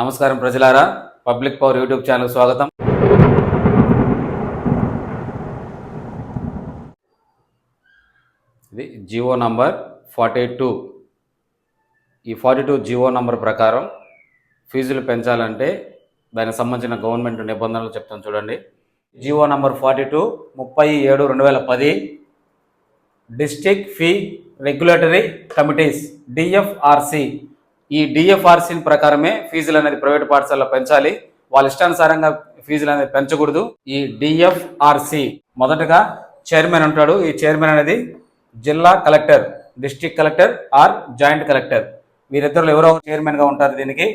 నమస్కారం ప్రజలారా. Public power YouTube channel స్వాగతం. ఇది జియో నంబర్ ఫార్టీ టూ. ఈ ఫార్టీ టూ జియో నంబర్ ప్రకారం ఫీజులు పెంచాలంటే దానికి సంబంధించిన గవర్నమెంట్ నిబంధనలు చెప్తాను చూడండి. జియో నంబర్ ఫార్టీ టూ ముప్పై ఏడు రెండు వేల పది. District fee regulatory committees DFRC. ఈ డిఎఫ్ఆర్సీ ప్రకారమే ఫీజులు అనేది ప్రైవేట్ పాఠశాలలో పెంచాలి. వాళ్ళ ఇష్టానుసారంగా ఫీజులు అనేది పెంచకూడదు. ఈ డిఎఫ్ఆర్సి మొదటగా చైర్మన్ ఉంటాడు. ఈ చైర్మన్ అనేది జిల్లా collector district collector or joint collector. వీరిద్దరు ఎవరో చైర్మన్గా ఉంటారు దీనికి.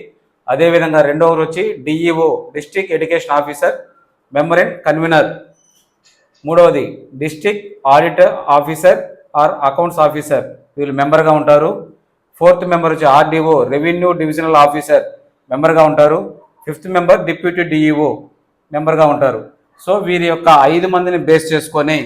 అదేవిధంగా రెండవరు వచ్చి DEO district education officer member and convenor. మూడవది district auditor officer or accounts officer. వీళ్ళు మెంబర్గా ఉంటారు. ఫోర్త్ మెంబర్ వచ్చి ఆర్డీఓ రెవెన్యూ డివిజనల్ ఆఫీసర్ మెంబర్గా ఉంటారు. ఫిఫ్త్ మెంబర్ డిప్యూటీ డిఈఓ మెంబర్గా ఉంటారు. సో వీరి యొక్క ఐదు మందిని బేస్ చేసుకొని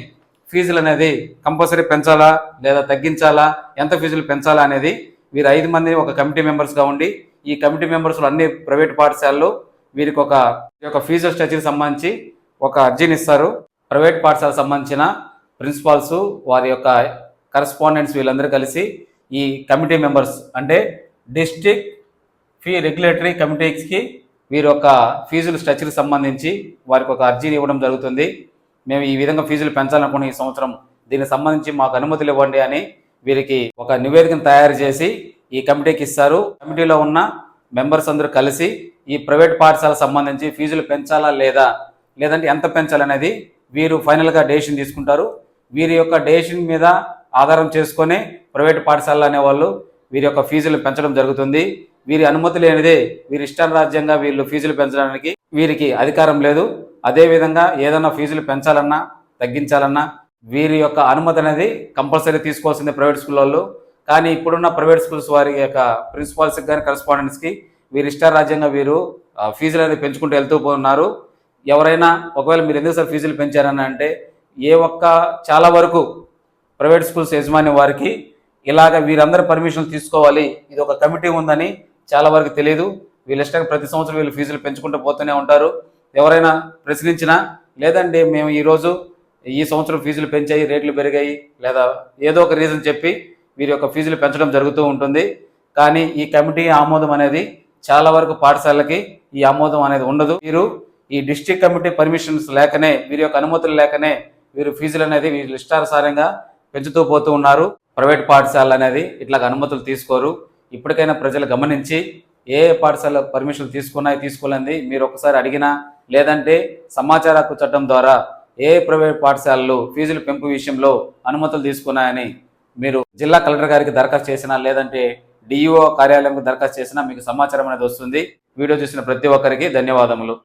ఫీజులు అనేది కంపల్సరీ పెంచాలా లేదా తగ్గించాలా ఎంత ఫీజులు పెంచాలా అనేది వీరు ఐదు మందిని ఒక కమిటీ మెంబర్స్గా ఉండి ఈ కమిటీ మెంబర్స్లో అన్ని ప్రైవేట్ పాఠశాలలు వీరికి ఒక యొక్క ఫీజు స్ట్రక్చర్కి సంబంధించి ఒక అర్జీని ఇస్తారు. ప్రైవేట్ పాఠశాలకు సంబంధించిన ప్రిన్సిపాల్స్ వారి యొక్క కరస్పాండెంట్స్ వీళ్ళందరూ కలిసి ఈ కమిటీ మెంబర్స్ అంటే డిస్టిక్ ఫీ రెగ్యులేటరీ కమిటీస్కి వీరి యొక్క ఫీజుల స్ట్రక్చర్కి సంబంధించి వారికి ఒక అర్జీని ఇవ్వడం జరుగుతుంది. మేము ఈ విధంగా ఫీజులు పెంచాలనుకున్న ఈ సంవత్సరం దీనికి సంబంధించి మాకు అనుమతులు ఇవ్వండి అని వీరికి ఒక నివేదికను తయారు చేసి ఈ కమిటీకి ఇస్తారు. కమిటీలో ఉన్న మెంబర్స్ అందరూ కలిసి ఈ ప్రైవేట్ పాఠశాలకు సంబంధించి ఫీజులు పెంచాలా లేదా లేదంటే ఎంత పెంచాలనేది వీరు ఫైనల్గా డెసిషన్ తీసుకుంటారు. వీరి యొక్క డెసిషన్ మీద ఆధారం చేసుకొని ప్రైవేట్ పాఠశాలలు అనేవాళ్ళు వీరి యొక్క ఫీజులు పెంచడం జరుగుతుంది. వీరి అనుమతి లేనిదే వీరి ఇష్టారాజ్యంగా వీళ్ళు ఫీజులు పెంచడానికి వీరికి అధికారం లేదు. అదేవిధంగా ఏదైనా ఫీజులు పెంచాలన్నా తగ్గించాలన్నా వీరి యొక్క అనుమతి అనేది కంపల్సరీ తీసుకోవాల్సింది ప్రైవేట్ స్కూళ్ళల్లో కానీ ఇప్పుడున్న ప్రైవేట్ స్కూల్స్ వారి యొక్క ప్రిన్సిపాల్స్కి కానీ కరెస్పాండెంట్స్కి వీరి ఇష్టారాజ్యంగా వీరు ఫీజులు అనేది పెంచుకుంటూ వెళ్తూ ఉన్నారు. ఎవరైనా ఒకవేళ మీరు ఎందుకు సార్ ఫీజులు పెంచారని అంటే ఏ ఒక్క చాలా వరకు ప్రైవేట్ స్కూల్స్ యజమాని వారికి ఇలాగ వీరందరూ పర్మిషన్లు తీసుకోవాలి. ఇది ఒక కమిటీ ఉందని చాలా వరకు తెలియదు వీళ్ళ ఇష్టంగా ప్రతి సంవత్సరం వీళ్ళు ఫీజులు పెంచుకుంటూ పోతూనే ఉంటారు. ఎవరైనా ప్రశ్నించినా లేదండి మేము ఈరోజు ఈ సంవత్సరం ఫీజులు పెంచాయి రేట్లు పెరిగాయి లేదా ఏదో ఒక రీజన్ చెప్పి వీరి యొక్క ఫీజులు పెంచడం జరుగుతూ ఉంటుంది. కానీ ఈ కమిటీ ఆమోదం అనేది చాలా వరకు పాఠశాలకి ఈ ఆమోదం అనేది ఉండదు. వీరు ఈ డిస్టిక్ కమిటీ పర్మిషన్స్ లేకనే వీరి యొక్క అనుమతులు లేకనే వీరు ఫీజులు అనేది వీళ్ళు ఇష్టానుసారంగా పెంచుతూ పోతూ ఉన్నారు. ప్రైవేట్ పాఠశాలలు అనేది ఇట్లా అనుమతులు తీసుకోరు. ఇప్పటికైనా ప్రజలు గమనించి ఏ పాఠశాల పర్మిషన్ తీసుకున్నాయి తీసుకోలేంది మీరు ఒకసారి అడిగినా లేదంటే సమాచార హక్కు చట్టం ద్వారా ఏ ప్రైవేట్ పాఠశాలలు ఫీజుల పెంపు విషయంలో అనుమతులు తీసుకున్నాయని మీరు జిల్లా కలెక్టర్ గారికి దరఖాస్తు చేసినా లేదంటే డిఈఓ కార్యాలయంకు దరఖాస్తు చేసినా మీకు సమాచారం అనేది వస్తుంది. వీడియో చూసిన ప్రతి ఒక్కరికి ధన్యవాదములు.